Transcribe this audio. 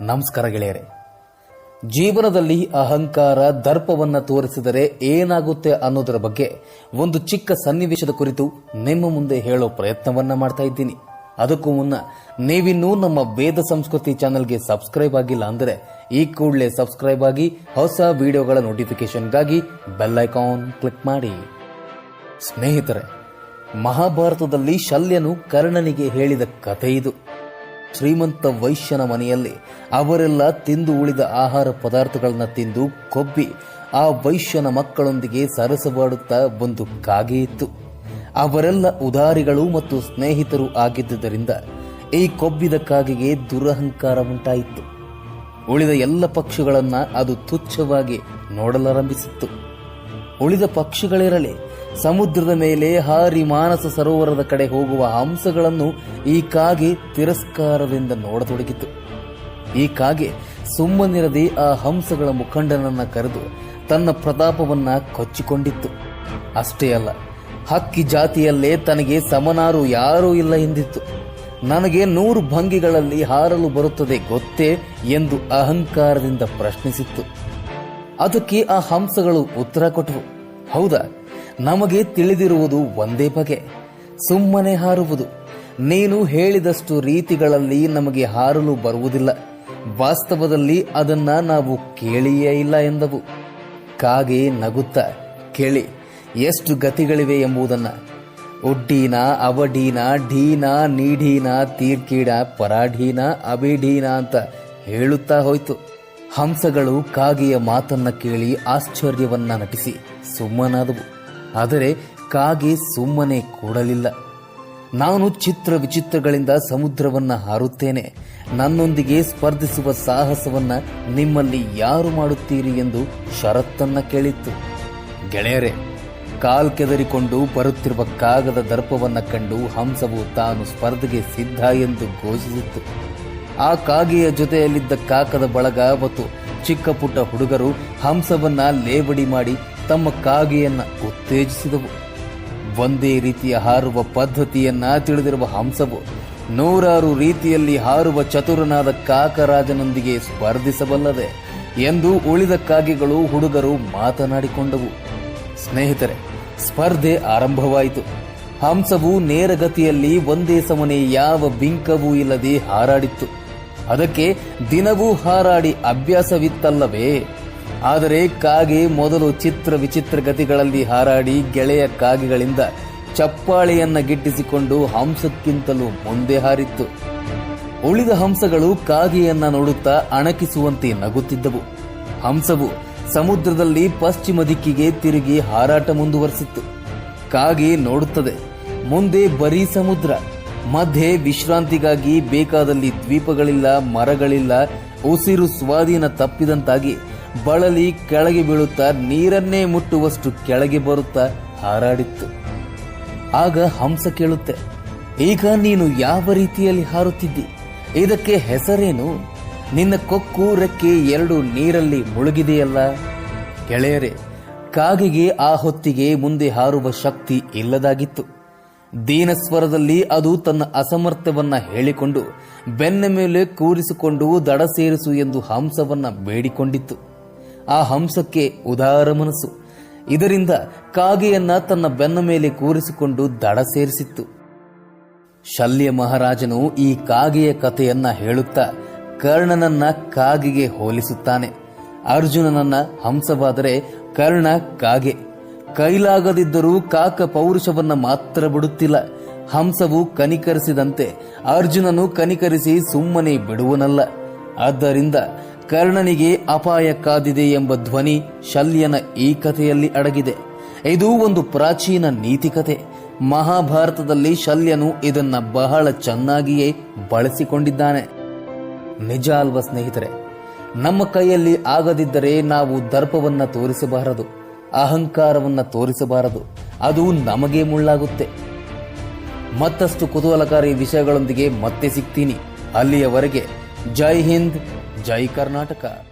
ನಮಸ್ಕಾರ ಗೆಳೆಯರೆ. ಜೀವನದಲ್ಲಿ ಅಹಂಕಾರ, ದರ್ಪವನ್ನು ತೋರಿಸಿದರೆ ಏನಾಗುತ್ತೆ ಅನ್ನೋದರ ಬಗ್ಗೆ ಒಂದು ಚಿಕ್ಕ ಸನ್ನಿವೇಶದ ಕುರಿತು ನಿಮ್ಮ ಮುಂದೆ ಹೇಳೋ ಪ್ರಯತ್ನವನ್ನ ಮಾಡ್ತಾ ಇದ್ದೀನಿ. ಅದಕ್ಕೂ ಮುನ್ನ ನೀವಿನ್ನೂ ನಮ್ಮ ವೇದ ಸಂಸ್ಕೃತಿ ಚಾನೆಲ್ಗೆ ಸಬ್ಸ್ಕ್ರೈಬ್ ಆಗಿಲ್ಲ ಅಂದರೆ ಈ ಕೂಡಲೇ ಸಬ್ಸ್ಕ್ರೈಬ್ ಆಗಿ ಹೊಸ ವಿಡಿಯೋಗಳ ನೋಟಿಫಿಕೇಶನ್ಗಾಗಿ ಬೆಲ್ ಐಕಾನ್ ಕ್ಲಿಕ್ ಮಾಡಿ. ಸ್ನೇಹಿತರೆ, ಮಹಾಭಾರತದಲ್ಲಿ ಶಲ್ಯನು ಕರ್ಣನಿಗೆ ಹೇಳಿದ ಕಥೆ ಇದು. ಶ್ರೀಮಂತ ವೈಶ್ಯನ ಮನೆಯಲ್ಲಿ ಅವರೆಲ್ಲ ತಿಂದು ಉಳಿದ ಆಹಾರ ಪದಾರ್ಥಗಳನ್ನು ತಿಂದು ಕೊಬ್ಬಿ ಆ ವೈಶ್ಯನ ಮಕ್ಕಳೊಂದಿಗೆ ಸರಸವಾಡುತ್ತಾ ಒಂದು ಕಾಗೆ ಅವರೆಲ್ಲ ಉದಾರಿಗಳು ಮತ್ತು ಸ್ನೇಹಿತರು ಆಗಿದ್ದುದರಿಂದ ಈ ಕೊಬ್ಬಿದ ಕಾಗೆಗೆ ದುರಹಂಕಾರ ಉಂಟಾಯಿತು. ಉಳಿದ ಎಲ್ಲ ಪಕ್ಷಿಗಳನ್ನ ಅದು ತುಚ್ಛವಾಗಿ ನೋಡಲಾರಂಭಿಸಿತ್ತು. ಉಳಿದ ಪಕ್ಷಿಗಳಿರಲಿ ಸಮುದ್ರದ ಮೇಲೆ ಹಾರಿ ಮಾನಸ ಸರೋವರದ ಕಡೆ ಹೋಗುವ ಹಂಸಗಳನ್ನು ಈ ಕಾಗೆ ತಿರಸ್ಕಾರದಿಂದ ನೋಡತೊಡಗಿತು. ಈ ಕಾಗೆ ಸುಮ್ಮನಿರದೆ ಆ ಹಂಸಗಳ ಮುಖಂಡನನ್ನ ಕರೆದು ತನ್ನ ಪ್ರತಾಪವನ್ನ ಕೊಚ್ಚಿಕೊಂಡಿತ್ತು. ಅಷ್ಟೇ ಅಲ್ಲ, ಹಕ್ಕಿ ಜಾತಿಯಲ್ಲೇ ತನಗೆ ಸಮನಾರು ಯಾರೂ ಇಲ್ಲ ಎಂದಿತ್ತು. ನನಗೆ ನೂರು ಭಂಗಿಗಳಲ್ಲಿ ಹಾರಲು ಬರುತ್ತದೆ ಗೊತ್ತೇ ಎಂದು ಅಹಂಕಾರದಿಂದ ಪ್ರಶ್ನಿಸಿತ್ತು. ಅದಕ್ಕೆ ಆ ಹಂಸಗಳು ಉತ್ತರ ಕೊಟ್ಟವು. ಹೌದಾ? ನಮಗೆ ತಿಳಿದಿರುವುದು ಒಂದೇ ಬಗೆ. ಸುಮ್ಮನೆ ಹಾರುವುದು. ನೀನು ಹೇಳಿದಷ್ಟು ರೀತಿಗಳಲ್ಲಿ ನಮಗೆ ಹಾರಲು ಬರುವುದಿಲ್ಲ. ವಾಸ್ತವದಲ್ಲಿ ಅದನ್ನ ನಾವು ಕೇಳಿಯೇ ಇಲ್ಲ ಎಂದವು. ಕಾಗೆ ನಗುತ್ತ, ಕೇಳಿ, ಎಷ್ಟು ಗತಿಗಳಿವೆ ಎಂಬುದನ್ನ. ಒಡ್ಡೀನ ಅವಡೀನ ಢೀನ ನೀಢೀನ ತೀರ್ಕೀಡ ಪರಾಢೀನ ಅಭಿಢೀನ ಅಂತ ಹೇಳುತ್ತಾ ಹೋಯ್ತು. ಹಂಸಗಳು ಕಾಗೆಯ ಮಾತನ್ನ ಕೇಳಿ ಆಶ್ಚರ್ಯವನ್ನ ನಟಿಸಿ ಸುಮ್ಮನಾದವು. ಆದರೆ ಕಾಗೆ ಸುಮ್ಮನೆ ಕೂಡಲಿಲ್ಲ. ನಾನು ಚಿತ್ರ ವಿಚಿತ್ರಗಳಿಂದ ಸಮುದ್ರವನ್ನ ಹಾರುತ್ತೇನೆ. ನನ್ನೊಂದಿಗೆ ಸ್ಪರ್ಧಿಸುವ ಸಾಹಸವನ್ನ ನಿಮ್ಮಲ್ಲಿ ಯಾರು ಮಾಡುತ್ತೀರಿ ಎಂದು ಶರತ್ತನ್ನ ಕೇಳಿತ್ತು. ಗೆಳೆಯರೆ, ಕಾಲ್ ಕೆದರಿಕೊಂಡು ಬರುತ್ತಿರುವ ಕಾಗದ ದರ್ಪವನ್ನ ಕಂಡು ಹಂಸವು ತಾನು ಸ್ಪರ್ಧೆಗೆ ಸಿದ್ಧ ಎಂದು ಘೋಷಿಸಿತ್ತು. ಆ ಕಾಗೆಯ ಜೊತೆಯಲ್ಲಿದ್ದ ಕಾಕದ ಬಳಗ ಮತ್ತು ಚಿಕ್ಕ ಪುಟ್ಟ ಹುಡುಗರು ಹಂಸವನ್ನ ಲೇವಡಿ ಮಾಡಿ ತಮ್ಮ ಕಾಗೆಯನ್ನ ಉತ್ತೇಜಿಸಿದವು. ಒಂದೇ ರೀತಿಯ ಹಾರುವ ಪದ್ಧತಿಯನ್ನ ತಿಳಿದಿರುವ ಹಂಸವು ನೂರಾರು ರೀತಿಯಲ್ಲಿ ಹಾರುವ ಚತುರನಾದ ಕಾಕರಾಜನೊಂದಿಗೆ ಸ್ಪರ್ಧಿಸಬಲ್ಲದೆ ಎಂದು ಉಳಿದ ಕಾಗೆಗಳು ಹುಡುಗರು ಮಾತನಾಡಿಕೊಂಡವು. ಸ್ನೇಹಿತರೆ, ಸ್ಪರ್ಧೆ ಆರಂಭವಾಯಿತು. ಹಂಸವು ನೇರಗತಿಯಲ್ಲಿ ಒಂದೇ ಸಮನೆ ಯಾವ ಬಿಂಕವೂ ಇಲ್ಲದೆ ಹಾರಾಡಿತ್ತು. ಅದಕ್ಕೆ ದಿನವೂ ಹಾರಾಡಿ ಅಭ್ಯಾಸವಿತ್ತಲ್ಲವೇ? ಆದರೆ ಕಾಗೆ ಮೊದಲು ಚಿತ್ರ ವಿಚಿತ್ರ ಗತಿಗಳಲ್ಲಿ ಹಾರಾಡಿ ಗೆಳೆಯ ಕಾಗೆಗಳಿಂದ ಚಪ್ಪಾಳೆಯನ್ನ ಗಿಟ್ಟಿಸಿಕೊಂಡು ಹಂಸಕ್ಕಿಂತಲೂ ಮುಂದೆ ಹಾರಿತ್ತು. ಉಳಿದ ಹಂಸಗಳು ಕಾಗೆಯನ್ನ ನೋಡುತ್ತಾ ಅಣಕಿಸುವಂತೆ ನಗುತ್ತಿದ್ದವು. ಹಂಸವು ಸಮುದ್ರದಲ್ಲಿ ಪಶ್ಚಿಮ ದಿಕ್ಕಿಗೆ ತಿರುಗಿ ಹಾರಾಟ ಮುಂದುವರೆಸಿತ್ತು. ಕಾಗೆ ನೋಡುತ್ತದೆ, ಮುಂದೆ ಬರೀ ಸಮುದ್ರ. ಮಧ್ಯೆ ವಿಶ್ರಾಂತಿಗಾಗಿ ಬೇಕಾದಲ್ಲಿ ದ್ವೀಪಗಳಿಲ್ಲ, ಮರಗಳಿಲ್ಲ, ಉಸಿರು ಸ್ವಾಧೀನ ತಪ್ಪಿದಂತಾಗಿ ಬಳಲಿ ಕೆಳಗೆ ಬೀಳುತ್ತಾ ನೀರನ್ನೇ ಮುಟ್ಟುವಷ್ಟು ಕೆಳಗೆ ಬರುತ್ತಾ ಹಾರಾಡಿತ್ತು. ಆಗ ಹಂಸ ಕೇಳುತ್ತೆ, ಈಗ ನೀನು ಯಾವ ರೀತಿಯಲ್ಲಿ ಹಾರುತ್ತಿದ್ದಿ? ಇದಕ್ಕೆ ಹೆಸರೇನು? ನಿನ್ನ ಕೊಕ್ಕು ರೆಕ್ಕೆ ಎರಡು ನೀರಲ್ಲಿ ಮುಳುಗಿದೆಯಲ್ಲ? ಗೆಳೆಯರೆ, ಕಾಗೆಗೆ ಆ ಹೊತ್ತಿಗೆ ಮುಂದೆ ಹಾರುವ ಶಕ್ತಿ ಇಲ್ಲದಾಗಿತ್ತು. ದೀನಸ್ವರದಲ್ಲಿ ಅದು ತನ್ನ ಅಸಮರ್ಥ್ಯವನ್ನ ಹೇಳಿಕೊಂಡು, ಬೆನ್ನ ಮೇಲೆ ಕೂರಿಸಿಕೊಂಡು ದಡ ಸೇರಿಸು ಎಂದು ಹಂಸವನ್ನ ಬೇಡಿಕೊಂಡಿತ್ತು. ಆ ಹಂಸಕ್ಕೆ ಉದಾರ ಮನಸ್ಸು. ಇದರಿಂದ ಕಾಗೆಯನ್ನ ತನ್ನ ಬೆನ್ನ ಮೇಲೆ ಕೂರಿಸಿಕೊಂಡು ದಡ ಸೇರಿಸಿತ್ತು. ಶಲ್ಯ ಮಹಾರಾಜನು ಈ ಕಾಗೆಯ ಕಥೆಯನ್ನ ಹೇಳುತ್ತಾ ಕರ್ಣನನ್ನ ಕಾಗೆಗೆ ಹೋಲಿಸುತ್ತಾನೆ. ಅರ್ಜುನನನ್ನ ಹಂಸವಾದರೆ ಕರ್ಣ ಕಾಗೆ. ಕೈಲಾಗದಿದ್ದರೂ ಕಾಕ ಪೌರುಷವನ್ನ ಮಾತ್ರ ಬಿಡುತ್ತಿಲ್ಲ. ಹಂಸವು ಕನಿಕರಿಸಿದಂತೆ ಅರ್ಜುನನು ಕನಿಕರಿಸಿ ಸುಮ್ಮನೆ ಬಿಡುವನಲ್ಲ. ಆದ್ದರಿಂದ ಕರ್ಣನಿಗೆ ಅಪಾಯ ಕಾದಿದೆ ಎಂಬ ಧ್ವನಿ ಶಲ್ಯನ ಈ ಕಥೆಯಲ್ಲಿ ಅಡಗಿದೆ. ಇದು ಒಂದು ಪ್ರಾಚೀನ ನೀತಿಕತೆ. ಮಹಾಭಾರತದಲ್ಲಿ ಶಲ್ಯನು ಇದನ್ನ ಬಹಳ ಚೆನ್ನಾಗಿಯೇ ಬಳಸಿಕೊಂಡಿದ್ದಾನೆ. ನಿಜ ಅಲ್ವ ಸ್ನೇಹಿತರೆ? ನಮ್ಮ ಕೈಯಲ್ಲಿ ಆಗದಿದ್ದರೆ ನಾವು ದರ್ಪವನ್ನ ತೋರಿಸಬಾರದು. ಅಹಂಕಾರವನ್ನ ತೋರಿಸಬಾರದು. ಅದು ನಮಗೆ ಮುಳ್ಳಾಗುತ್ತೆ. ಮತ್ತಷ್ಟು ಕುತೂಹಲಕಾರಿ ವಿಷಯಗಳೊಂದಿಗೆ ಮತ್ತೆ ಸಿಗ್ತೀನಿ. ಅಲ್ಲಿಯವರೆಗೆ ಜೈ ಹಿಂದ್, ಜೈ ಕರ್ನಾಟಕ.